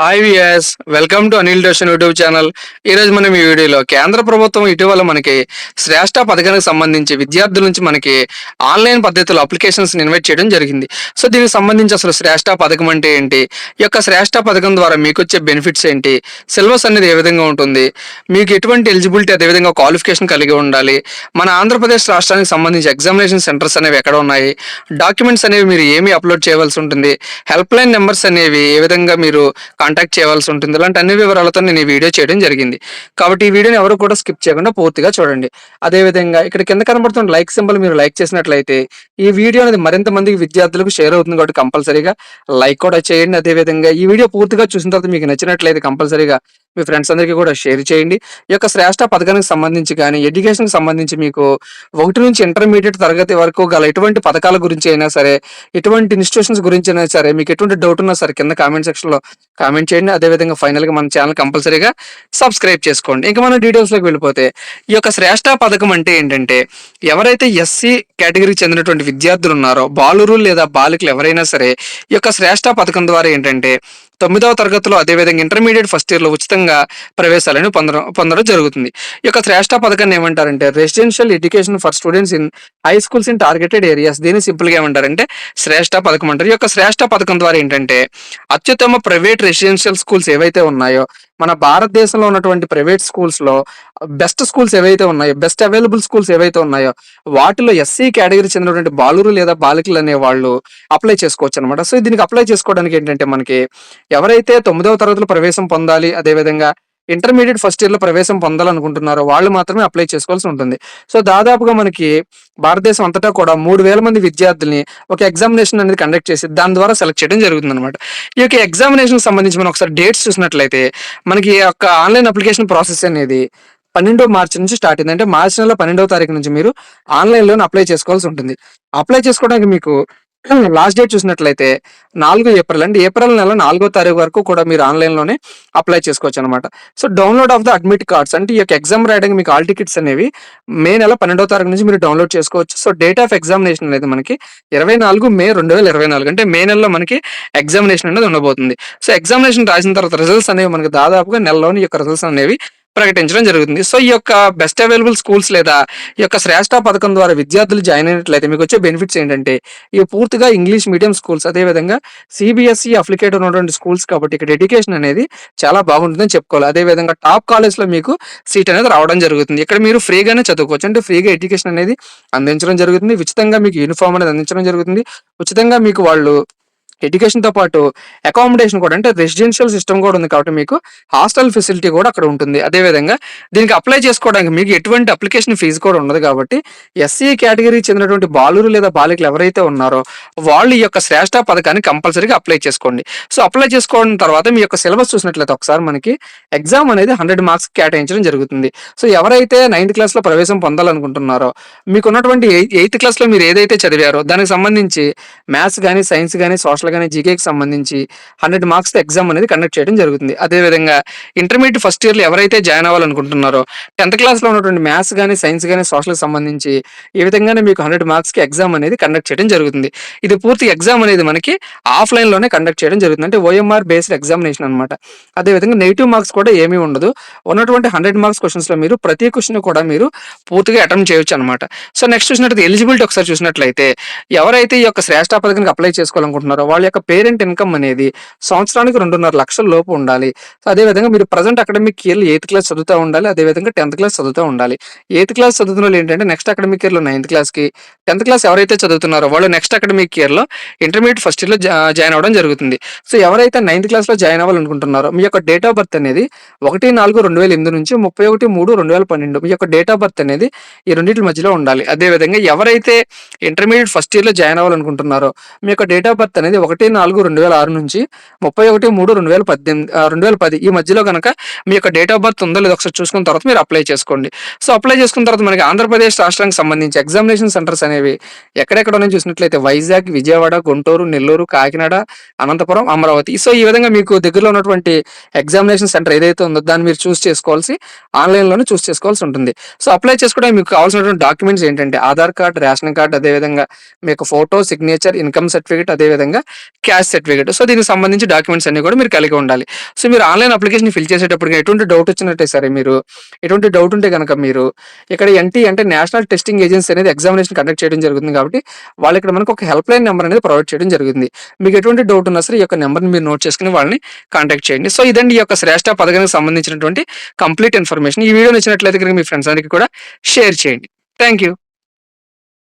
Hi విఎస్ welcome to Anil డోషన్ YouTube channel ఈరోజు మనం ఈ వీడియోలో కేంద్ర ప్రభుత్వం ఇటీవల మనకి శ్రేష్ట పథకానికి సంబంధించి విద్యార్థుల నుంచి మనకి ఆన్లైన్ పద్ధతిలో అప్లికేషన్స్ ఇన్వైట్ చేయడం జరిగింది. సో దీనికి సంబంధించి అసలు శ్రేష్ట పథకం అంటే ఏంటి? ఈ యొక్క శ్రేష్ట పథకం ద్వారా మీకు వచ్చే బెనిఫిట్స్ ఏంటి? సిలబస్ అనేది ఏ విధంగా ఉంటుంది? మీకు ఎటువంటి ఎలిజిబిలిటీ అదేవిధంగా క్వాలిఫికేషన్ కలిగి ఉండాలి? మన ఆంధ్రప్రదేశ్ రాష్ట్రానికి సంబంధించి ఎగ్జామినేషన్ సెంటర్స్ అనేవి ఎక్కడ ఉన్నాయి? డాక్యుమెంట్స్ అనేవి మీరు ఏమి అప్లోడ్ చేయవలసి ఉంటుంది? హెల్ప్ లైన్ నెంబర్స్ అనేవి ఏ విధంగా మీరు కాంటాక్ట్ చేయవలసి ఉంటుంది. ఇలాంటి అన్ని వివరాలతో నేను ఈ వీడియో చేయడం జరిగింది. కాబట్టి ఈ వీడియోని ఎవరు కూడా స్కిప్ చేయకుండా పూర్తిగా చూడండి. అదేవిధంగా ఇక్కడ కింద కనబడుతున్న లైక్ సింబల్ మీరు లైక్ చేసినట్లయితే ఈ వీడియో అనేది మరింత మందికి విద్యార్థులకు షేర్ అవుతుంది కాబట్టి కంపల్సరీగా లైక్ కూడా చేయండి. అదేవిధంగా ఈ వీడియో పూర్తిగా చూసిన తర్వాత మీకు నచ్చినట్లయితే కంపల్సరీగా మీ ఫ్రెండ్స్ అందరికీ కూడా షేర్ చేయండి. ఈ యొక్క శ్రేష్ట పథకానికి సంబంధించి కానీ ఎడ్యుకేషన్కి సంబంధించి మీకు ఒకటి నుంచి ఇంటర్మీడియట్ తరగతి వరకు గల ఎటువంటి పథకాల గురించి అయినా సరే ఎటువంటి ఇన్స్టిట్యూషన్స్ గురించి అయినా సరే మీకు ఎటువంటి డౌట్ ఉన్నా సరే కింద కామెంట్ సెక్షన్లో కామెంట్ చేయండి. అదేవిధంగా ఫైనల్గా మన ఛానల్ కంపల్సరీగా సబ్స్క్రైబ్ చేసుకోండి. ఇంకా మనం డీటెయిల్స్లోకి వెళ్ళిపోతే ఈ యొక్క శ్రేష్ట పథకం అంటే ఏంటంటే ఎవరైతే ఎస్సీ కేటగిరీకి చెందినటువంటి విద్యార్థులు ఉన్నారో బాలురు లేదా బాలికలు ఎవరైనా సరే ఈ యొక్క శ్రేష్ట పథకం ద్వారా ఏంటంటే తొమ్మిదవ తరగతిలో అదేవిధంగా ఇంటర్మీడియట్ ఫస్ట్ ఇయర్లో ఉచితంగా ప్రవేశాలను పొందడం పొందడం జరుగుతుంది. ఈ యొక్క శ్రేష్ట పథకాన్ని ఏమంటారంటే residential education for students in high schools in targeted areas దీన్ని సింపుల్గా ఏమంటారంటే శ్రేష్ట పథకం అంటారు. ఈ యొక్క శ్రేష్ట పథకం ద్వారా ఏంటంటే అత్యుత్తమ ప్రైవేట్ రెసిడెన్షియల్ స్కూల్స్ ఏవైతే ఉన్నాయో మన భారతదేశంలో ఉన్నటువంటి ప్రైవేట్ స్కూల్స్లో బెస్ట్ స్కూల్స్ ఏవైతే ఉన్నాయో బెస్ట్ అవైలబుల్ స్కూల్స్ ఏవైతే ఉన్నాయో వాటిలో ఎస్సీ కేటగిరీ చెందినటువంటి బాలురు లేదా బాలికలు అనే వాళ్ళు అప్లై చేసుకోవచ్చు అనమాట సో దీనికి అప్లై చేసుకోవడానికి ఏంటంటే మనకి ఎవరైతే తొమ్మిదవ తరగతిలో ప్రవేశం పొందాలి అదేవిధంగా ఇంటర్మీడియట్ ఫస్ట్ ఇయర్లో ప్రవేశం పొందాలనుకుంటున్నారో వాళ్ళు మాత్రమే అప్లై చేసుకోవాల్సి ఉంటుంది. సో దాదాపుగా మనకి భారతదేశం అంతటా కూడా మూడు వేల మంది విద్యార్థుల్ని ఒక ఎగ్జామినేషన్ అనేది కండక్ట్ చేసి దాని ద్వారా సెలెక్ట్ చేయడం జరుగుతుంది అనమాట ఈ యొక్క ఎగ్జామినేషన్కి సంబంధించి మనం ఒకసారి డేట్స్ చూసినట్లయితే మనకి ఈ యొక్క ఆన్లైన్ అప్లికేషన్ ప్రాసెస్ అనేది పన్నెండో మార్చి నుంచి స్టార్ట్ అయింది. అంటే మార్చి నెల పన్నెండవ తారీఖు నుంచి మీరు ఆన్లైన్లోనే అప్లై చేసుకోవాల్సి ఉంటుంది. అప్లై చేసుకోవడానికి మీకు లాస్ట్ డేట్ చూసినట్లయితే నాలుగు ఏప్రిల్ అంటే ఏప్రిల్ నెల నాలుగో తారీఖు వరకు కూడా మీరు ఆన్లైన్లోనే అప్లై చేసుకోవచ్చు అనమాట so download of the admit cards అంటే ఈ యొక్క ఎగ్జామ్ రాయడానికి మీకు ఆల్ టికెట్స్ అనేవి మే నెల పన్నెండో తారీఖు నుంచి మీరు డౌన్లోడ్ చేసుకోవచ్చు. సో డేట్ ఆఫ్ ఎగ్జామినేషన్ అనేది మనకి ఇరవై నాలుగు మే రెండు వేల ఇరవై నాలుగు అంటే మే నెలలో మనకి ఎగ్జామినేషన్ అనేది ఉండబోతుంది. సో ఎగ్జామినేషన్ రాసిన తర్వాత రిజల్ట్స్ అనేవి మనకి దాదాపుగా నెలలోని యొక్క రిజల్ట్స్ అనేవి ప్రకటించడం జరుగుతుంది. సో ఈ యొక్క బెస్ట్ అవైలబుల్ స్కూల్స్ లేదా ఈ యొక్క శ్రేష్ట పథకం ద్వారా విద్యార్థులు జాయిన్ అయినట్లయితే మీకు వచ్చే బెనిఫిట్స్ ఏంటంటే ఇవి పూర్తిగా ఇంగ్లీష్ మీడియం స్కూల్స్ అదేవిధంగా సిబిఎస్ఈ అప్లికేట్ ఉన్నటువంటి స్కూల్స్ కాబట్టి ఇక్కడ ఎడ్యుకేషన్ అనేది చాలా బాగుంటుందని చెప్పుకోవాలి. అదేవిధంగా టాప్ కాలేజ్లో మీకు సీట్ అనేది రావడం జరుగుతుంది. ఇక్కడ మీరు ఫ్రీగానే చదువుకోవచ్చు. అంటే ఫ్రీగా ఎడ్యుకేషన్ అనేది అందించడం జరుగుతుంది. ఉచితంగా మీకు యూనిఫామ్ అనేది అందించడం జరుగుతుంది. ఉచితంగా మీకు వాళ్ళు ఎడ్యుకేషన్తో పాటు అకామిడేషన్ కూడా అంటే రెసిడెన్షియల్ సిస్టమ్ కూడా ఉంది కాబట్టి మీకు హాస్టల్ ఫెసిలిటీ కూడా అక్కడ ఉంటుంది. అదేవిధంగా దీనికి అప్లై చేసుకోవడానికి మీకు ఎటువంటి అప్లికేషన్ ఫీజు కూడా ఉండదు కాబట్టి ఎస్సీ కేటగిరీ చెందినటువంటి బాలురు లేదా బాలికలు ఎవరైతే ఉన్నారో వాళ్ళు ఈ యొక్క శ్రేష్ట పథకాన్ని కంపల్సరీగా అప్లై చేసుకోండి. సో అప్లై చేసుకోవడం తర్వాత మీ యొక్క సిలబస్ చూసినట్లయితే ఒకసారి మనకి ఎగ్జామ్ అనేది హండ్రెడ్ మార్క్స్ కేటాయించడం జరుగుతుంది. సో ఎవరైతే నైన్త్ క్లాస్లో ప్రవేశం పొందాలనుకుంటున్నారో మీకు ఉన్నటువంటి ఎయిత్ క్లాస్లో మీరు ఏదైతే చదివారో దానికి సంబంధించి మ్యాథ్స్ కానీ సైన్స్ కానీ సోషల్ కానీ జీకేకి సంబంధించి హండ్రెడ్ మార్క్స్ ఎగ్జామ్ అనేది కండక్ట్ చేయడం జరుగుతుంది. అదేవిధంగా ఇంటర్మీడియట్ ఫస్ట్ ఇయర్లో ఎవరైతే జాయిన్ అవ్వాలనుకుంటున్నారో టెన్త్ క్లాస్లో ఉన్నటువంటి మ్యాథ్స్ కానీ సైన్స్ కానీ సోషల్కి సంబంధించి ఈ విధంగానే మీకు హండ్రెడ్ మార్క్స్కి ఎగ్జామ్ అనేది కండక్ట్ చేయడం జరుగుతుంది. ఇది పూర్తి ఎగ్జామ్ అనేది మనకి ఆఫ్లైన్లోనే కండక్ట్ చేయడం జరుగుతుంది. అంటే ఓఎంఆర్ బేస్డ్ ఎగ్జామినేషన్ అనమాట అదేవిధంగా నెగిటివ్ మార్క్స్ కూడా ఏమీ ఉండదు. ఉన్నటువంటి హండ్రెడ్ మార్క్స్ క్వశ్చన్స్లో మీరు ప్రతి క్వశ్చన్ కూడా మీరు పూర్తిగా అటెంప్ట్ చేయొచ్చు అనమాట సో నెక్స్ట్ చూసినట్టు ఎలిజిబిలిటీ ఒకసారి చూసినట్లయితే ఎవరైతే ఈ యొక్క శ్రేష్ట పథకానికి అప్లై చేసుకోవాలనుకుంటున్నారో వాళ్ళు యొక్క పేరెంట్ ఇన్కమ్ అనేది సంవత్సరానికి రెండున్నర లక్షల లోపు ఉండాలి. సో అదేవిధంగా మీరు ప్రజెంట్ అకాడమిక్ ఇయర్లో ఎయిత్ క్లాస్ చదువుతూ ఉండాలి. అదేవిధంగా టెన్త్ క్లాస్ చదువుతూ ఉండాలి. ఎయిత్ క్లాస్ చదువుతున్న వాళ్ళు ఏంటంటే నెక్స్ట్ అకాడమిక్ ఇయర్లో నైన్త్ క్లాస్కి టెన్త్ క్లాస్ ఎవరైతే చదువుతున్నారో వాళ్ళు నెక్స్ట్ అకాడమిక్ ఇయర్లో ఇంటర్మీడియట్ ఫస్ట్ ఇయర్లో జాయిన్ అవ్వడం జరుగుతుంది. సో ఎవరైతే నైన్త్ క్లాస్లో జాయిన్ అవ్వాలనుకుంటున్నారో మీ యొక్క డేట్ ఆఫ్ బర్త్ అనేది ఒకటి నాలుగు రెండు వేల ఎనిమిది నుంచి ముప్పై ఒకటి మూడు రెండు వేల పన్నెండు మీ యొక్క డేట్ ఆఫ్ బర్త్ అనేది ఈ రెండింటి మధ్యలో ఉండాలి. అదేవిధంగా ఎవరైతే ఇంటర్మీడియట్ ఫస్ట్ ఇయర్లో జాయిన్ అవ్వాలనుకుంటున్నారో మీ యొక్క డేట్ ఆఫ్ బర్త్ అనేది ఒకటి నాలుగు రెండు వేల ఆరు నుంచి ముప్పై ఒకటి మూడు రెండు వేల పద్దెనిమిది రెండు వేల పది ఈ మధ్యలో కనుక మీ యొక్క డేట్ ఆఫ్ బర్త్ ఉందో లేదో ఒకసారి చూసుకున్న తర్వాత మీరు అప్లై చేసుకోండి. సో అప్లై చేసుకున్న తర్వాత మనకి ఆంధ్రప్రదేశ్ రాష్ట్రానికి సంబంధించి ఎగ్జామినేషన్ సెంటర్స్ అనేవి ఎక్కడెక్కడ ఉన్నాయో చూసినట్లయితే వైజాగ్ విజయవాడ గుంటూరు నెల్లూరు కాకినాడ అనంతపురం అమరావతి. సో ఈ విధంగా మీకు దగ్గరలో ఉన్నటువంటి ఎగ్జామినేషన్ సెంటర్ ఏదైతే ఉందో దాన్ని మీరు చూస్ చేసుకోవాల్సి ఆన్లైన్లోనే చూస్ చేసుకోవాల్సి ఉంటుంది. సో అప్లై చేసుకోవడానికి మీకు కావాల్సినటువంటి డాక్యుమెంట్స్ ఏంటంటే ఆధార్ కార్డ్ రేషన్ కార్డ్ అదేవిధంగా మీకు ఫోటో సిగ్నేచర్ ఇన్కమ్ సర్టిఫికేట్ అదేవిధంగా క్యాస్ట్ సర్టిఫికేట్. సో దీనికి సంబంధించి డాక్యుమెంట్స్ అన్ని కూడా మీరు కలిగి ఉండాలి. సో మీరు ఆన్లైన్ అప్లికేషన్ ఫిల్ చేసేటప్పుడు ఎటువంటి డౌట్ వచ్చినట్టే సరే మీరు. ఎటువంటి డౌట్ ఉంటే కనుక మీరు. ఇక్కడ N T national testing agency అనేది ఎగ్జామినేషన్ కండక్ట్ చేయడం జరుగుతుంది కాబట్టి వాళ్ళు ఇక్కడ మనకు ఒక హెల్ప్ లైన్ నెంబర్ అనేది ప్రొవైడ్ చేయడం జరుగుతుంది మీకు ఎటువంటి డౌట్ ఉన్నా సరే ఈ యొక్క నెంబర్ని మీరు నోట్ చేసుకుని వాళ్ళని కాంటాక్ట్ చేయండి. సో ఇదండి ఈ యొక్క శ్రేష్ట పథకానికి సంబంధించినటువంటి కంప్లీట్ ఇన్ఫర్మేషన్. ఈ వీడియో నచ్చినట్లయితే కనుక మీ ఫ్రెండ్స్ అందరికీ కూడా షేర్ చేయండి. Thank you